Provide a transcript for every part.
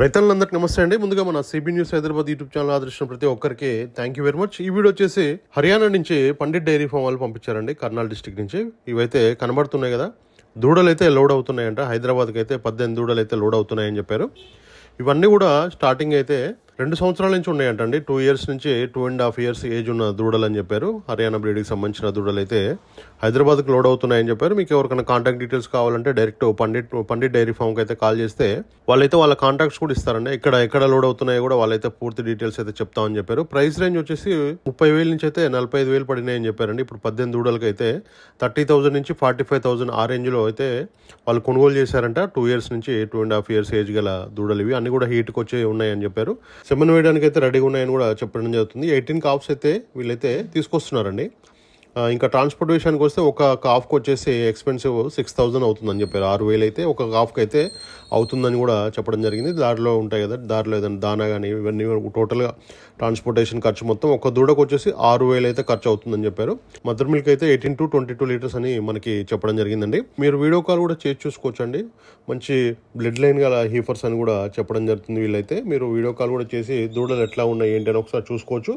రైతులందరికీ నమస్తే అండి. ముందుగా మన CB news Hyderabad YouTube channel ఆదర్శించిన ప్రతి ఒక్కరికి థ్యాంక్ యూ వెరీ మచ్ ఈ వీడియో వచ్చేసి హర్యానా నుంచి పండిట్ డైరీ ఫామ్ వాళ్ళు పంపించారండి కర్నాల్ డిస్టిక్ నుంచి. ఇవైతే కనబడుతున్నాయి కదా. దూడలు అయితే లోడ్ అవుతున్నాయంట. హైదరాబాద్కి అయితే పద్దెనిమిది దూడలు అయితే లోడ్ అవుతున్నాయని చెప్పారు. ఇవన్నీ కూడా స్టార్టింగ్ అయితే రెండు సంవత్సరాల నుంచి ఉన్నాయంటండి. టూ ఇయర్స్ నుంచి two and half years age ఉన్న దూడలు అని చెప్పారు. హర్యానా బ్రీడ్కి సంబంధించిన దూడలు అయితే హైదరాబాద్కి లోడ్ అవుతున్నాయని చెప్పారు. మీకు ఎవరికైనా కాంటాక్ట్ డీటెయిల్స్ కావాలంటే డైరెక్ట్ పండిట్ పండిట్ డైరీ ఫామ్కి అయితే కాల్ చేస్తే వాళ్ళైతే వాళ్ళ కాంటాక్ట్స్ కూడా ఇస్తారండి. ఇక్కడ ఎక్కడ లోడ్ అవుతున్నాయో కూడా వాళ్ళైతే పూర్తి డీటెయిల్స్ అయితే చెప్తామని చెప్పారు. ప్రైస్ రేంజ్ వచ్చేసి ముప్పై వేల నుంచి అయితే నలభై ఐదు వేలు పడినాయని చెప్పారండి. ఇప్పుడు పద్దెనిమిది దూడలకి అయితే థర్టీ థౌసండ్ నుంచి ఫార్టీ ఫైవ్ థౌసండ్ ఆ రేంజ్లో అయితే వాళ్ళు కొనుగోలు చేశారంట. టూ ఇయర్స్ నుంచి two and half years age గల దూడలు ఇవి. అన్ని కూడా హీట్కి వచ్చి ఉన్నాయని చెప్పారు. సెమన్ వేయడానికి అయితే రెడీగా ఉన్నాయని కూడా చెప్పడం జరుగుతుంది. ఎయిటీన్ కాప్స్ అయితే వీళ్ళైతే తీసుకొస్తున్నారండి. ఇంకా ట్రాన్స్పోర్ట్ విషయానికి వస్తే ఒక కాఫ్కి వచ్చేసి ఎక్స్పెన్సివ్ సిక్స్ థౌజండ్ అవుతుందని చెప్పారు. ఆరు వేలు అయితే ఒక కాఫ్కి అయితే అవుతుందని కూడా చెప్పడం జరిగింది. దారిలో ఉంటాయి కదా దారిలో ఏదైనా దానా కానీ ఇవన్నీ టోటల్గా ట్రాన్స్పోర్టేషన్ ఖర్చు మొత్తం ఒక దూడకు వచ్చేసి ఆరు వేలు అయితే ఖర్చు అవుతుందని చెప్పారు. మదర్ మిల్క్ అయితే eighteen to twenty two litres అని మనకి చెప్పడం జరిగిందండి. మీరు వీడియో కాల్ కూడా చేసి చూసుకోవచ్చండి. మంచి బ్లడ్ లైన్ గల హీఫర్స్ అని కూడా చెప్పడం జరుగుతుంది వీళ్ళైతే. మీరు వీడియో కాల్ కూడా చేసి దూడలు ఎట్లా ఉన్నాయి ఏంటి అని ఒకసారి చూసుకోవచ్చు.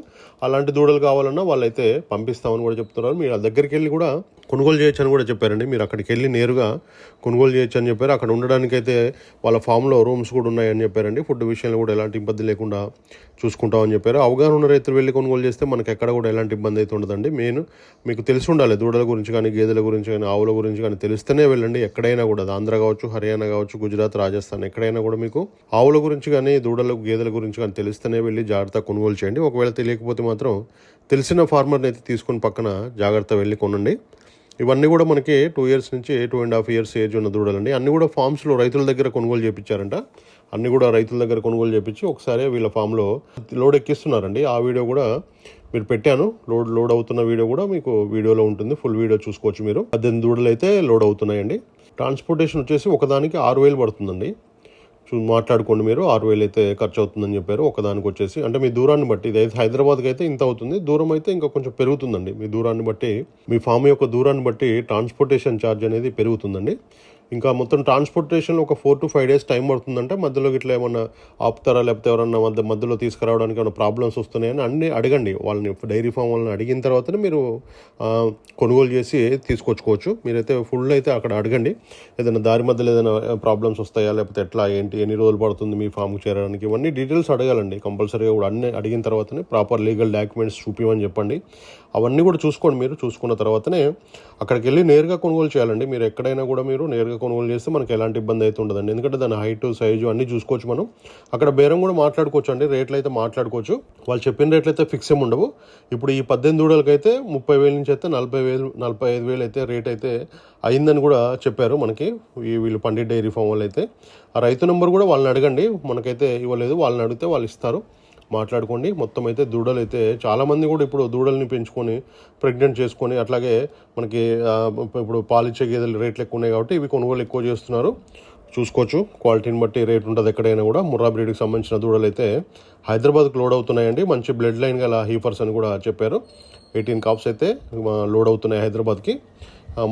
అలాంటి దూడలు కావాలన్నా వాళ్ళైతే పంపిస్తామని కూడా చెప్తున్నారు. మీరు ఆ దగ్గరికి వెళ్ళి కూడా కొనుగోలు చేయొచ్చు అని కూడా చెప్పారండి. మీరు అక్కడికి వెళ్ళి నేరుగా కొనుగోలు చేయొచ్చు అని చెప్పారు. అక్కడ ఉండడానికైతే వాళ్ళ ఫామ్లో రూమ్స్ కూడా ఉన్నాయని చెప్పారండి. ఫుడ్ విషయంలో కూడా ఎలాంటి ఇబ్బంది లేకుండా చూసుకుంటామని చెప్పారు. అవగాహన ఉన్న రైతులు వెళ్ళి కొనుగోలు చేస్తే మనకి ఎక్కడ కూడా ఎలాంటి ఇబ్బంది అయితే ఉండదండి. మెయిన్ మీకు తెలిసి ఉండాలి. దూడల గురించి కానీ గేదెల గురించి కానీ ఆవుల గురించి కానీ తెలిస్తేనే వెళ్ళండి. ఎక్కడైనా కూడా ఆంధ్ర కావచ్చు హర్యానా కావచ్చు గుజరాత్ రాజస్థాన్ ఎక్కడైనా కూడా మీకు ఆవుల గురించి కానీ దూడల గేదెల గురించి కానీ తెలిస్తేనే వెళ్ళి జాగ్రత్త కొనుగోలు చేయండి. ఒకవేళ తెలియకపోతే మాత్రం తెలిసిన ఫార్మర్ని అయితే తీసుకొని పక్కన జాగ్రత్త వెళ్ళి కొనండి. ఇవన్నీ కూడా మనకి టూ ఇయర్స్ నుంచి two and half years age ఉన్న దూడలండి. అన్నీ కూడా ఫామ్స్లో రైతుల దగ్గర కొనుగోలు చేయించారంట అన్నీ కూడా రైతుల దగ్గర కొనుగోలు చేయించి ఒకసారి వీళ్ళ ఫామ్లో లోడ్ ఎక్కిస్తున్నారండి. ఆ వీడియో కూడా మీరు పెట్టాను. లోడ్ లోడ్ అవుతున్న వీడియో కూడా మీకు వీడియోలో ఉంటుంది. ఫుల్ వీడియో చూసుకోవచ్చు మీరు. పద్దెనిమిది దూడలు అయితే లోడ్ అవుతున్నాయండి. ట్రాన్స్పోర్టేషన్ వచ్చేసి ఒకదానికి ఆరు వేలు పడుతుందండి. మాట్లాడుకోండి మీరు. ఆరు వేలు అయితే ఖర్చు అవుతుందని చెప్పారు. ఒకదానికి వచ్చేసి అంటే మీ దూరాన్ని బట్టి ఇది అయితే హైదరాబాద్కి అయితే ఇంత అవుతుంది. దూరం అయితే ఇంకా కొంచెం పెరుగుతుందండి. మీ దూరాన్ని బట్టి మీ ఫామ్ యొక్క దూరాన్ని బట్టి ట్రాన్స్పోర్టేషన్ ఛార్జ్ అనేది పెరుగుతుందండి. ఇంకా మొత్తం ట్రాన్స్పోర్టేషన్లో ఒక four to five days time పడుతుందంటే మధ్యలో ఇట్లా ఏమన్నా ఆపుతారా? లేకపోతే ఎవరన్నా మధ్య మధ్యలో తీసుకురావడానికి ఏమైనా ప్రాబ్లమ్స్ వస్తున్నాయని అన్ని అడగండి. వాళ్ళని డైరీ ఫామ్ వాళ్ళని అడిగిన తర్వాతనే మీరు కొనుగోలు చేసి తీసుకొచ్చుకోవచ్చు. మీరైతే ఫుల్ అయితే అక్కడ అడగండి. ఏదైనా దారి మధ్యలో ఏదైనా ప్రాబ్లమ్స్ వస్తాయా? లేకపోతే ఎట్లా? ఏంటి? ఎన్ని రోజులు పడుతుంది మీ ఫామ్కి చేరడానికి? ఇవన్నీ డీటెయిల్స్ అడగాలండి. కంపల్సరీగా కూడా అన్ని అడిగిన తర్వాతనే ప్రాపర్ లీగల్ డాక్యుమెంట్స్ చూపించమని చెప్పండి. అవన్నీ కూడా చూసుకోండి మీరు. చూసుకున్న తర్వాతనే అక్కడికి వెళ్ళి నేరుగా కొనుగోలు చేయాలండి. మీరు ఎక్కడైనా కూడా మీరు నేరుగా కొనుగోలు చేస్తే మనకి ఎలాంటి ఇబ్బంది అయితే ఉండదండి. ఎందుకంటే దాని హైట్ సైజు అన్నీ చూసుకోవచ్చు మనం. అక్కడ బేరం కూడా మాట్లాడుకోవచ్చు అండి. రేట్లు అయితే మాట్లాడుకోవచ్చు. వాళ్ళు చెప్పిన రేట్లు అయితే ఫిక్స్ ఏమి ఉండవు. ఇప్పుడు ఈ పద్దెనిమిది దూడలకి అయితే ముప్పై వేల నుంచి అయితే నలభై వేలు నలభై ఐదు వేలు అయితే రేట్ అయితే అయిందని కూడా చెప్పారు మనకి ఈ వీళ్ళు పండిట్ డైరీ ఫామ్ వాళ్ళు అయితే ఆ రైతు నెంబర్ కూడా వాళ్ళని అడగండి. మనకైతే ఇవ్వలేదు. వాళ్ళని అడిగితే వాళ్ళు ఇస్తారు. మాట్లాడుకోండి. మొత్తం అయితే దూడలు అయితే చాలామంది కూడా ఇప్పుడు దూడల్ని పెంచుకొని ప్రెగ్నెంట్ చేసుకొని అట్లాగే మనకి ఇప్పుడు పాలిచ్చే గేదెలు రేట్లు ఎక్కువ ఉన్నాయి కాబట్టి ఇవి కొనుగోలు ఎక్కువ చేస్తున్నారు. చూసుకోవచ్చు. క్వాలిటీని బట్టి రేట్ ఉంటుంది ఎక్కడైనా కూడా. ముర్రా బ్రీడ్కి సంబంధించిన దూడలు అయితే హైదరాబాద్కి లోడ్ అవుతున్నాయండి మంచి బ్లడ్ లైన్ గల హీఫర్స్ అని కూడా చెప్పారు. ఎయిటీన్ కాప్స్ అయితే లోడ్ అవుతున్నాయి హైదరాబాద్కి.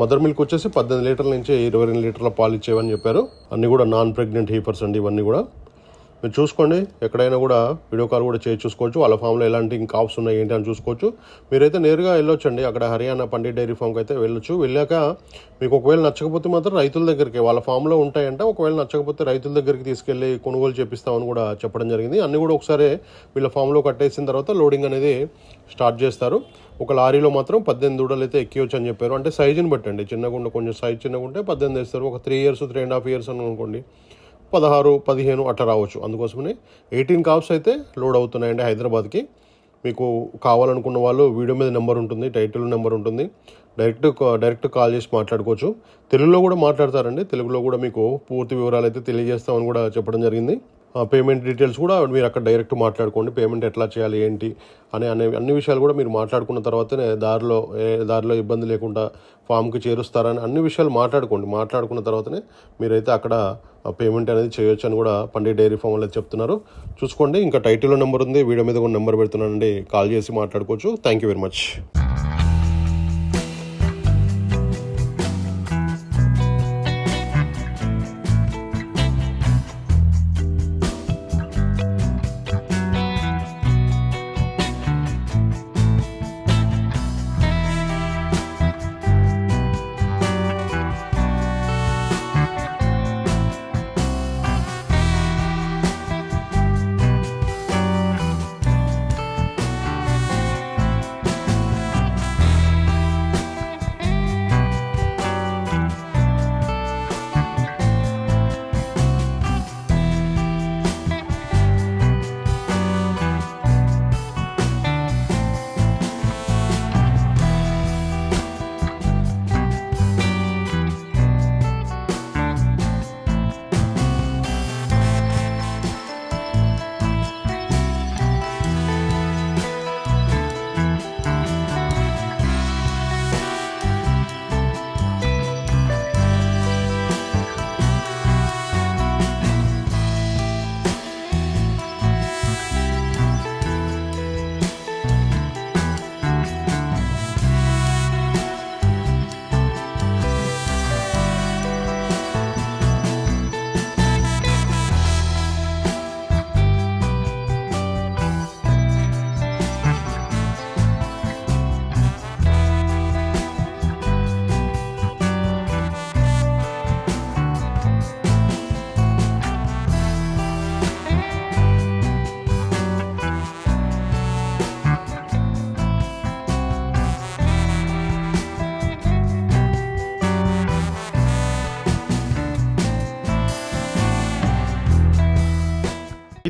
మదర్ మిల్క్ వచ్చేసి పద్దెనిమిది లీటర్ల నుంచి ఇరవై రెండు లీటర్ల పాలు ఇచ్చేవని చెప్పారు. అన్నీ కూడా నాన్ ప్రెగ్నెంట్ హీఫర్స్ అండి ఇవన్నీ కూడా. మీరు చూసుకోండి. ఎక్కడైనా కూడా వీడియో కాల్ కూడా చేసి చూసుకోవచ్చు. వాళ్ళ ఫామ్లో ఎలాంటి ఇంకా ఆప్స్ ఉన్నాయి ఏంటి అని చూసుకోవచ్చు. మీరైతే నేరుగా వెళ్ళొచ్చండి. అక్కడ హర్యానా పండిట్ డైరీ ఫామ్కి అయితే వెళ్ళొచ్చు. వెళ్ళాక మీకు ఒకవేళ నచ్చకపోతే మాత్రం రైతుల దగ్గరికి వాళ్ళ ఫామ్లో ఉంటాయంట. ఒకవేళ నచ్చకపోతే రైతుల దగ్గరికి తీసుకెళ్ళి కొనుగోలు చేపిస్తామని కూడా చెప్పడం జరిగింది. అన్నీ కూడా ఒకసారి వీళ్ళ ఫామ్లో కట్టేసిన తర్వాత లోడింగ్ అనేది స్టార్ట్ చేస్తారు. ఒక లారీలో మాత్రం పద్దెనిమిది దూడలు అయితే ఎక్కివచ్చు అని చెప్పారు. అంటే సైజుని బట్టండి. చిన్నగా కొంచెం సైజ్ చిన్నగా ఉంటే పద్దెనిమిది వేస్తారు. ఒక three years three and half years అని అనుకోండి. పదహారు పదిహేను అట్లా రావచ్చు. అందుకోసమని ఎయిటీన్ కాప్స్ అయితే లోడ్ అవుతున్నాయండి హైదరాబాద్కి. మీకు కావాలనుకున్న వాళ్ళు వీడియో మీద నెంబర్ ఉంటుంది టైటిల్ నెంబర్ ఉంటుంది. డైరెక్ట్ డైరెక్ట్ కాల్ చేసి మాట్లాడుకోవచ్చు. తెలుగులో కూడా మాట్లాడతారండి. తెలుగులో కూడా మీకు పూర్తి వివరాలు అయితే తెలియజేస్తామని కూడా చెప్పడం జరిగింది. పేమెంట్ డీటెయిల్స్ కూడా మీరు అక్కడ డైరెక్ట్ మాట్లాడుకోండి. పేమెంట్ ఎట్లా చేయాలి ఏంటి అనే అనే అన్ని విషయాలు కూడా మీరు మాట్లాడుకున్న తర్వాతనే దారిలో ఏ దారిలో ఇబ్బంది లేకుండా ఫామ్కి చేరుస్తారని అన్ని విషయాలు మాట్లాడుకోండి. మాట్లాడుకున్న తర్వాతనే మీరైతే అక్కడ పేమెంట్ అనేది చేయొచ్చు అని కూడా పండిట్ డైరీ ఫామ్ వాళ్ళు చెప్తున్నారు. చూసుకోండి. ఇంకా టైటిల్లో నెంబర్ ఉంది. వీడియో మీద కూడా నెంబర్ పెడుతున్నానండి. కాల్ చేసి మాట్లాడుకోవచ్చు. Thank you very much